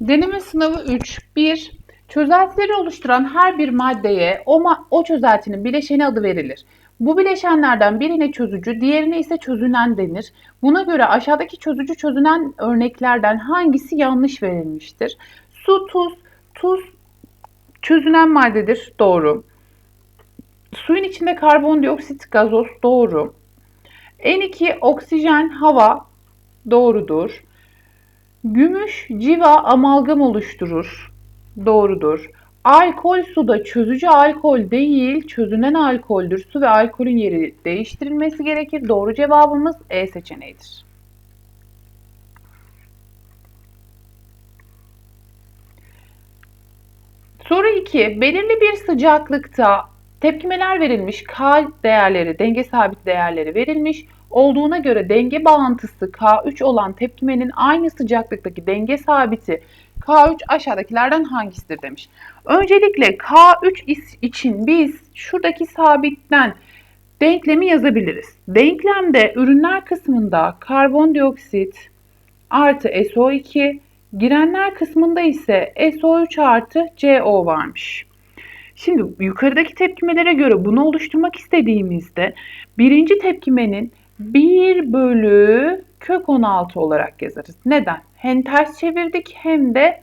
Deneme sınavı 3. 1. Çözeltileri oluşturan her bir maddeye o, ma- o çözeltinin bileşeni adı verilir. Bu bileşenlerden birine çözücü, diğerine ise çözünen denir. Buna göre aşağıdaki çözücü çözünen örneklerden hangisi yanlış verilmiştir? Su, tuz, tuz çözünen maddedir. Doğru. Suyun içinde karbondioksit, gazoz doğru. N2 oksijen, hava doğrudur. Gümüş civa amalgam oluşturur. Doğrudur. Alkol suda çözücü alkol değil, çözünen alkoldür. Su ve alkolün yeri değiştirilmesi gerekir. Doğru cevabımız E seçeneğidir. Soru 2. Belirli bir sıcaklıkta tepkimeler verilmiş, K değerleri, denge sabit değerleri verilmiş olduğuna göre denge bağıntısı K3 olan tepkimenin aynı sıcaklıktaki denge sabiti K3 aşağıdakilerden hangisidir demiş. Öncelikle K3 is- için biz şuradaki sabitten denklemi yazabiliriz. Denklemde ürünler kısmında karbondioksit artı SO2, girenler kısmında ise SO3 artı CO varmış. Şimdi yukarıdaki tepkimelere göre bunu oluşturmak istediğimizde birinci tepkimenin 1 bölü kök 16 olarak yazarız. Neden? Hem ters çevirdik hem de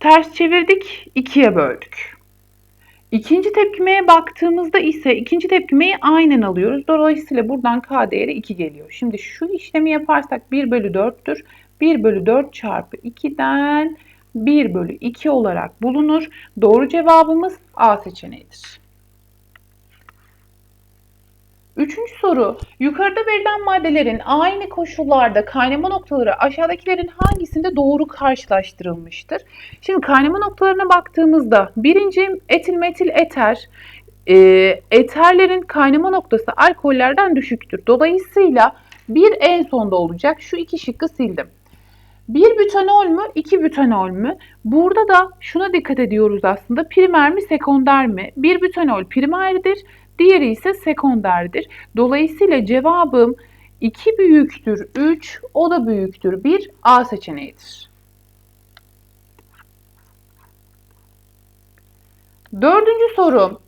ters çevirdik, ikiye böldük. İkinci tepkimeye baktığımızda ise ikinci tepkimeyi aynen alıyoruz. Dolayısıyla buradan K değeri 2 geliyor. Şimdi şu işlemi yaparsak 1 bölü 4'tür. 1 bölü 4 çarpı 2'den 1 bölü 2 olarak bulunur. Doğru cevabımız A seçeneğidir. Üçüncü soru. Yukarıda verilen maddelerin aynı koşullarda kaynama noktaları aşağıdakilerin hangisinde doğru karşılaştırılmıştır? Şimdi kaynama noktalarına baktığımızda birinci etil metil eter e, eterlerin kaynama noktası alkollerden düşüktür. Dolayısıyla bir en sonda olacak. Şu iki şıkkı sildim. Bir bütanol mü, iki bütanol mü? Burada da şuna dikkat ediyoruz aslında. Primer mi, sekonder mi? Bir bütanol primerdir, diğeri ise sekonderdir. Dolayısıyla cevabım 2 büyüktür 3, o da büyüktür 1 A seçeneğidir. Dördüncü soru.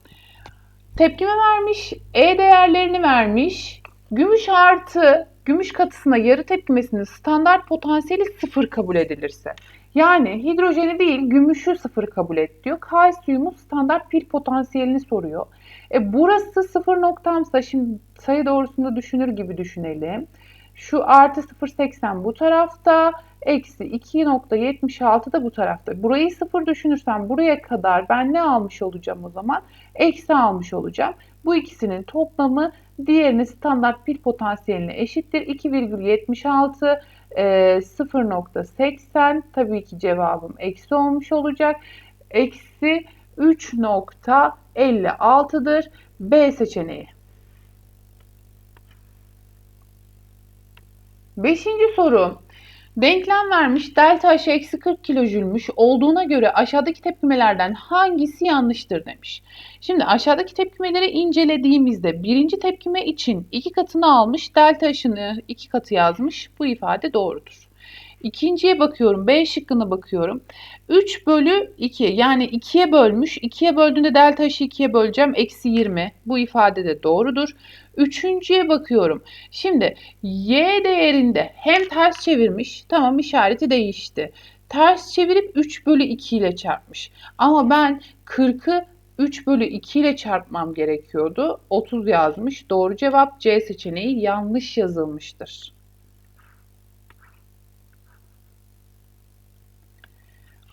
Tepkime vermiş, E değerlerini vermiş. Gümüş artı gümüş katısına yarı tepkimesinin standart potansiyeli sıfır kabul edilirse. Yani hidrojeni değil gümüşü sıfır kabul et diyor. Kalsiyumun standart pil potansiyelini soruyor. E burası sıfır noktamsa şimdi sayı doğrusunda düşünür gibi düşünelim. Şu artı 0.80 bu tarafta, eksi 2.76 da bu tarafta. Burayı sıfır düşünürsem buraya kadar ben ne almış olacağım o zaman? Eksi almış olacağım. Bu ikisinin toplamı diğerinin standart pil potansiyeline eşittir. 2,76 e, 0.80 tabii ki cevabım eksi olmuş olacak. Eksi 3.56'dır. B seçeneği. Beşinci soru. Denklem vermiş delta H eksi 40 kilojülmüş olduğuna göre aşağıdaki tepkimelerden hangisi yanlıştır demiş. Şimdi aşağıdaki tepkimeleri incelediğimizde birinci tepkime için iki katını almış delta H'ını iki katı yazmış. Bu ifade doğrudur. İkinciye bakıyorum. B şıkkına bakıyorum. 3 bölü 2 yani 2'ye bölmüş. 2'ye böldüğünde delta H'ı 2'ye böleceğim. Eksi 20. Bu ifade de doğrudur. Üçüncüye bakıyorum. Şimdi y değerinde hem ters çevirmiş. Tamam işareti değişti. Ters çevirip 3 bölü 2 ile çarpmış. Ama ben 40'ı 3 bölü 2 ile çarpmam gerekiyordu. 30 yazmış. Doğru cevap C seçeneği yanlış yazılmıştır.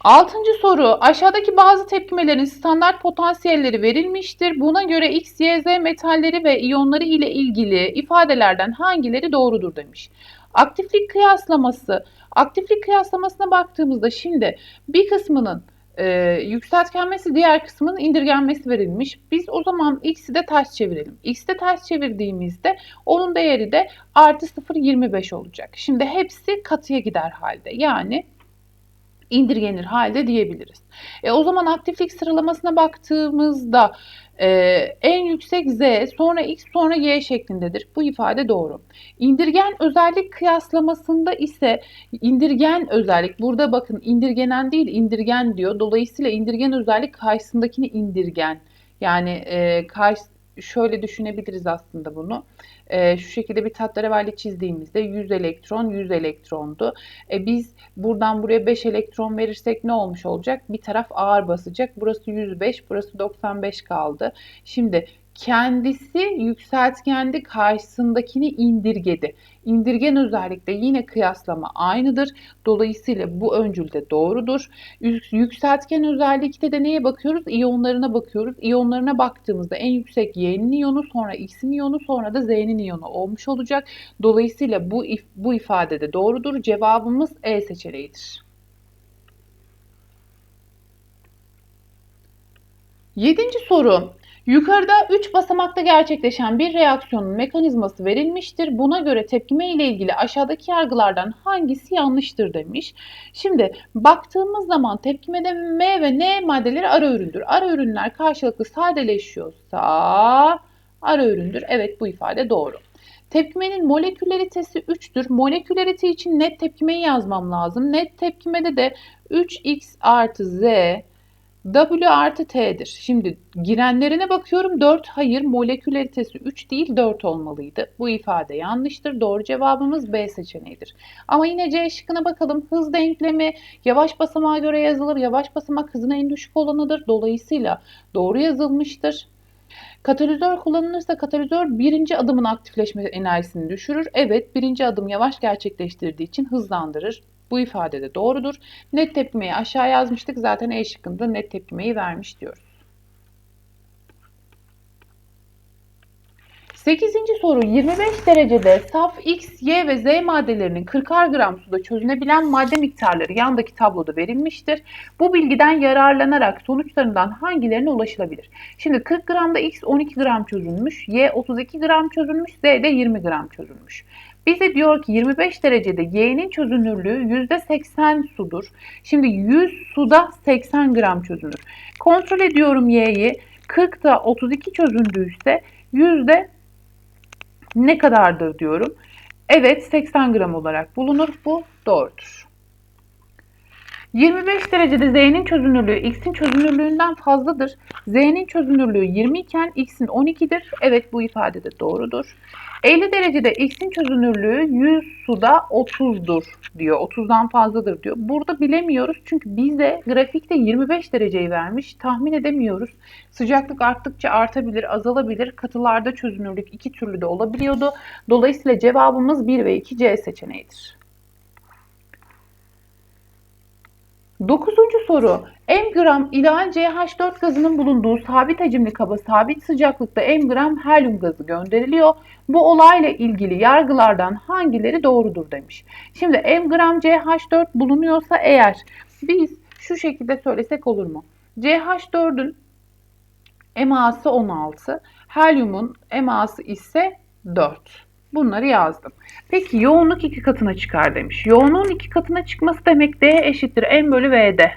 Altıncı soru. Aşağıdaki bazı tepkimelerin standart potansiyelleri verilmiştir. Buna göre X, Y, Z metalleri ve iyonları ile ilgili ifadelerden hangileri doğrudur demiş. Aktiflik kıyaslaması. Aktiflik kıyaslamasına baktığımızda şimdi bir kısmının e, yükseltgenmesi diğer kısmının indirgenmesi verilmiş. Biz o zaman X'i de ters çevirelim. X'i de ters çevirdiğimizde onun değeri de artı 0,25 olacak. Şimdi hepsi katıya gider halde. Yani indirgenir halde diyebiliriz. E, o zaman aktiflik sıralamasına baktığımızda e, en yüksek Z, sonra X, sonra Y şeklindedir. Bu ifade doğru. İndirgen özellik kıyaslamasında ise indirgen özellik, burada bakın indirgenen değil indirgen diyor. Dolayısıyla indirgen özellik karşısındakini indirgen. Yani e, karşı, şöyle düşünebiliriz aslında bunu. E, şu şekilde bir tahterevalli çizdiğimizde 100 elektron 100 elektrondu. E, biz buradan buraya 5 elektron verirsek ne olmuş olacak? Bir taraf ağır basacak. Burası 105, burası 95 kaldı. Şimdi kendisi yükseltgendi karşısındakini indirgedi. İndirgen özellikle yine kıyaslama aynıdır. Dolayısıyla bu öncül de doğrudur. Yükseltgen özellikte de neye bakıyoruz? İyonlarına bakıyoruz. İyonlarına baktığımızda en yüksek Y'nin iyonu, sonra X'in iyonu, sonra da Z'nin iyonu olmuş olacak. Dolayısıyla bu, if bu ifade de doğrudur. Cevabımız E seçeneğidir. Yedinci soru. Yukarıda 3 basamakta gerçekleşen bir reaksiyonun mekanizması verilmiştir. Buna göre tepkime ile ilgili aşağıdaki yargılardan hangisi yanlıştır demiş. Şimdi baktığımız zaman tepkimede M ve N maddeleri ara üründür. Ara ürünler karşılıklı sadeleşiyorsa ara üründür. Evet bu ifade doğru. Tepkimenin moleküleritesi 3'tür. Molekülerite için net tepkimeyi yazmam lazım. Net tepkimede de 3x artı z W artı T'dir. Şimdi girenlerine bakıyorum 4. Hayır molekülaritesi 3 değil 4 olmalıydı. Bu ifade yanlıştır. Doğru cevabımız B seçeneğidir. Ama yine C şıkkına bakalım. Hız denklemi yavaş basamağa göre yazılır. Yavaş basamak hızına en düşük olanıdır. Dolayısıyla doğru yazılmıştır. Katalizör kullanılırsa katalizör birinci adımın aktifleşme enerjisini düşürür. Evet birinci adım yavaş gerçekleştirdiği için hızlandırır. Bu ifade de doğrudur. Net tepkimeyi aşağı yazmıştık. Zaten E şıkkında net tepkimeyi vermiş diyoruz. 8. soru 25 derecede saf X, Y ve Z maddelerinin 40'ar gram suda çözünebilen madde miktarları yandaki tabloda verilmiştir. Bu bilgiden yararlanarak sonuçlarından hangilerine ulaşılabilir? Şimdi 40 gramda X 12 gram çözülmüş, Y 32 gram çözülmüş, Z de 20 gram çözülmüş. Bize diyor ki 25 derecede Y'nin çözünürlüğü %80 sudur. Şimdi 100 suda 80 gram çözünür. Kontrol ediyorum Y'yi. 40'da 32 çözündüyse yüzde ne kadardır diyorum. Evet 80 gram olarak bulunur. Bu doğrudur. 25 derecede Z'nin çözünürlüğü X'in çözünürlüğünden fazladır. Z'nin çözünürlüğü 20 iken X'in 12'dir. Evet bu ifade de doğrudur. 50 derecede X'in çözünürlüğü 100 suda 30'dur diyor. 30'dan fazladır diyor. Burada bilemiyoruz çünkü bize grafikte 25 dereceyi vermiş. Tahmin edemiyoruz. Sıcaklık arttıkça artabilir, azalabilir. Katılarda çözünürlük iki türlü de olabiliyordu. Dolayısıyla cevabımız 1 ve 2 C seçeneğidir. Dokuzuncu soru. M gram ideal CH4 gazının bulunduğu sabit hacimli kaba sabit sıcaklıkta M gram helyum gazı gönderiliyor. Bu olayla ilgili yargılardan hangileri doğrudur demiş. Şimdi M gram CH4 bulunuyorsa eğer biz şu şekilde söylesek olur mu? CH4'ün MA'sı 16, helyumun MA'sı ise 4. Bunları yazdım. Peki yoğunluk iki katına çıkar demiş. Yoğunluğun iki katına çıkması demek D eşittir M bölü V'de.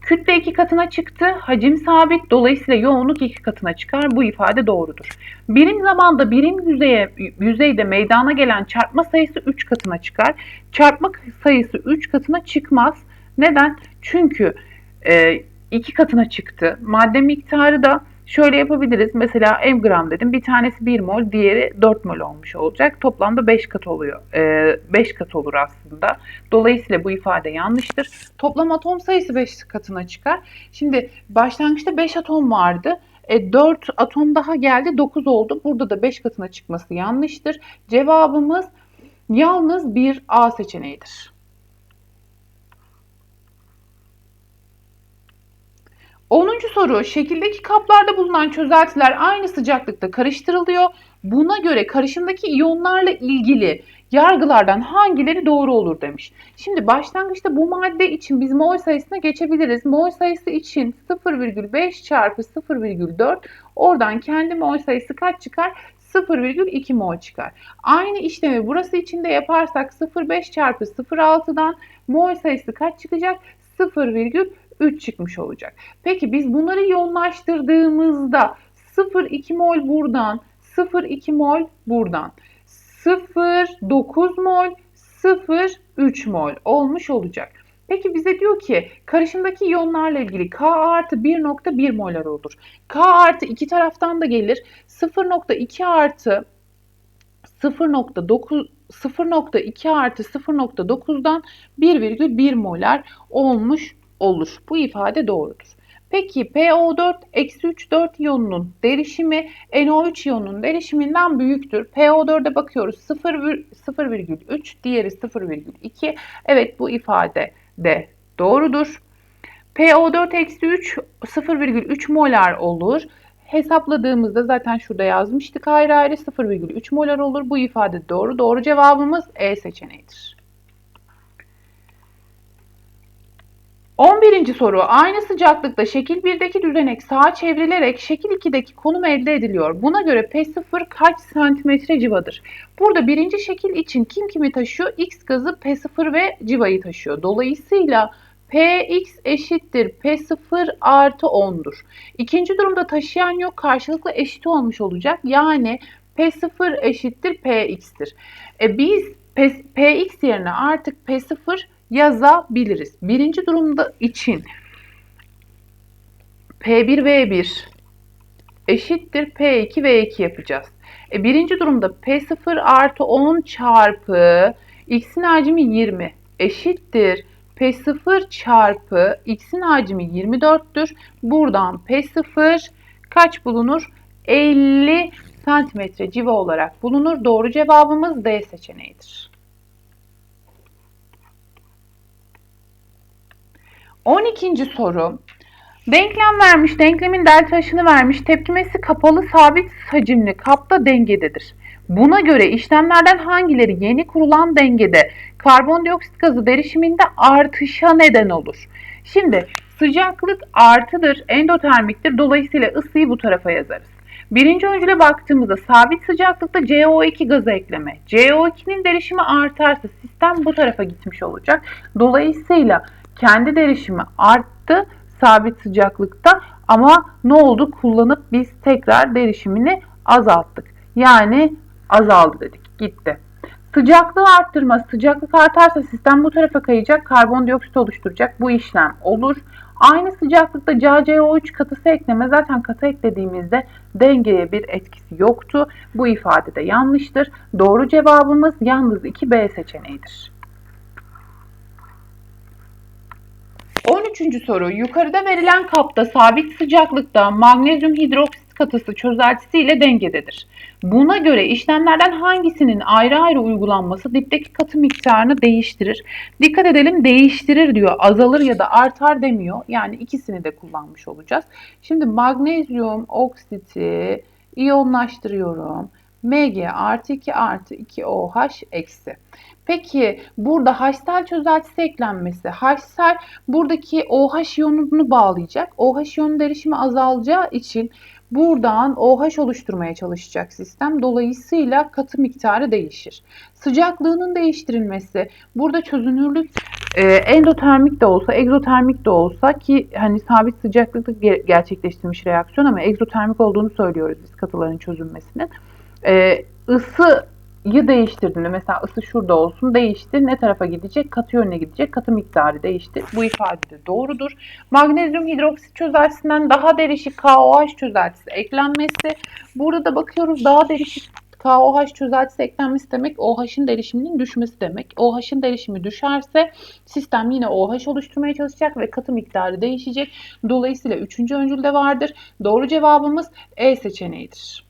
Kütle iki katına çıktı. Hacim sabit. Dolayısıyla yoğunluk iki katına çıkar. Bu ifade doğrudur. Birim zamanda birim yüzeye, yüzeyde meydana gelen çarpma sayısı 3 katına çıkar. Çarpma sayısı 3 katına çıkmaz. Neden? Çünkü e, iki katına çıktı. Madde miktarı da Şöyle yapabiliriz. Mesela m gram dedim. Bir tanesi 1 mol, diğeri 4 mol olmuş olacak. Toplamda 5 kat oluyor. 5 ee, kat olur aslında. Dolayısıyla bu ifade yanlıştır. Toplam atom sayısı 5 katına çıkar. Şimdi başlangıçta 5 atom vardı. E, 4 atom daha geldi 9 oldu. Burada da 5 katına çıkması yanlıştır. Cevabımız yalnız bir A seçeneğidir. 10. soru. Şekildeki kaplarda bulunan çözeltiler aynı sıcaklıkta karıştırılıyor. Buna göre karışımdaki iyonlarla ilgili yargılardan hangileri doğru olur demiş. Şimdi başlangıçta bu madde için biz mol sayısına geçebiliriz. Mol sayısı için 0,5 çarpı 0,4 oradan kendi mol sayısı kaç çıkar? 0,2 mol çıkar. Aynı işlemi burası için de yaparsak 0,5 çarpı 0,6'dan mol sayısı kaç çıkacak? 0,3 çıkmış olacak. Peki biz bunları yoğunlaştırdığımızda 0,2 mol buradan, 0,2 mol buradan, 0,9 mol, 0,3 mol olmuş olacak. Peki bize diyor ki karışımdaki iyonlarla ilgili K artı 1.1 molar olur. K artı iki taraftan da gelir. 0.2 artı 0.9 0.2 artı 0.9'dan 1,1 molar olmuş olur. Bu ifade doğrudur. Peki PO4 eksi 3 4 iyonunun derişimi NO3 iyonunun derişiminden büyüktür. PO4'e bakıyoruz 0,3 diğeri 0,2. Evet bu ifade de doğrudur. PO4 eksi 3 0,3 molar olur. Hesapladığımızda zaten şurada yazmıştık ayrı ayrı 0,3 molar olur. Bu ifade doğru. Doğru cevabımız E seçeneğidir. 11. soru. Aynı sıcaklıkta şekil 1'deki düzenek sağa çevrilerek şekil 2'deki konum elde ediliyor. Buna göre P0 kaç santimetre civadır? Burada birinci şekil için kim kimi taşıyor? X gazı P0 ve civayı taşıyor. Dolayısıyla Px eşittir P0 artı 10'dur. İkinci durumda taşıyan yok karşılıklı eşit olmuş olacak. Yani P0 eşittir Px'tir. E biz P, Px yerine artık P0 yazabiliriz. Birinci durumda için P1V1 eşittir P2V2 yapacağız. E, birinci durumda P0 artı 10 çarpı x'in hacmi 20 eşittir P0 çarpı x'in hacmi 24'tür. Buradan P0 kaç bulunur? 50 santimetre civa olarak bulunur. Doğru cevabımız D seçeneğidir. 12. soru. Denklem vermiş, denklemin delta taşını vermiş, tepkimesi kapalı sabit hacimli kapta dengededir. Buna göre işlemlerden hangileri yeni kurulan dengede karbondioksit gazı derişiminde artışa neden olur? Şimdi sıcaklık artıdır, endotermiktir. Dolayısıyla ısıyı bu tarafa yazarız. Birinci öncüle baktığımızda sabit sıcaklıkta CO2 gazı ekleme. CO2'nin derişimi artarsa sistem bu tarafa gitmiş olacak. Dolayısıyla kendi derişimi arttı sabit sıcaklıkta ama ne oldu? Kullanıp biz tekrar derişimini azalttık. Yani azaldı dedik. Gitti. Sıcaklığı arttırma. Sıcaklık artarsa sistem bu tarafa kayacak. Karbondioksit oluşturacak. Bu işlem olur. Aynı sıcaklıkta CaCO3 katısı ekleme. Zaten katı eklediğimizde dengeye bir etkisi yoktu. Bu ifade de yanlıştır. Doğru cevabımız yalnız 2B seçeneğidir. 13. soru. Yukarıda verilen kapta sabit sıcaklıkta magnezyum hidroksit katısı çözeltisi ile dengededir. Buna göre işlemlerden hangisinin ayrı ayrı uygulanması dipteki katı miktarını değiştirir? Dikkat edelim değiştirir diyor. Azalır ya da artar demiyor. Yani ikisini de kullanmış olacağız. Şimdi magnezyum oksiti iyonlaştırıyorum. Mg artı 2 artı 2 OH eksi. Peki burada Hsel çözeltisi eklenmesi. Hsel buradaki OH iyonunu bağlayacak. OH iyonun derişimi azalacağı için buradan OH oluşturmaya çalışacak sistem. Dolayısıyla katı miktarı değişir. Sıcaklığının değiştirilmesi. Burada çözünürlük e, endotermik de olsa, egzotermik de olsa ki hani sabit sıcaklıkta gerçekleştirilmiş reaksiyon ama egzotermik olduğunu söylüyoruz biz katıların çözünmesinin. E, ısı yı değiştirdiğinde mesela ısı şurada olsun değişti. Ne tarafa gidecek? Katı yönüne gidecek. Katı miktarı değişti. Bu ifade de doğrudur. Magnezyum hidroksit çözeltisinden daha derişik KOH çözeltisi eklenmesi. Burada da bakıyoruz daha derişik KOH çözeltisi eklenmesi demek OH'ın derişiminin düşmesi demek. OH'ın derişimi düşerse sistem yine OH oluşturmaya çalışacak ve katı miktarı değişecek. Dolayısıyla üçüncü öncülde vardır. Doğru cevabımız E seçeneğidir.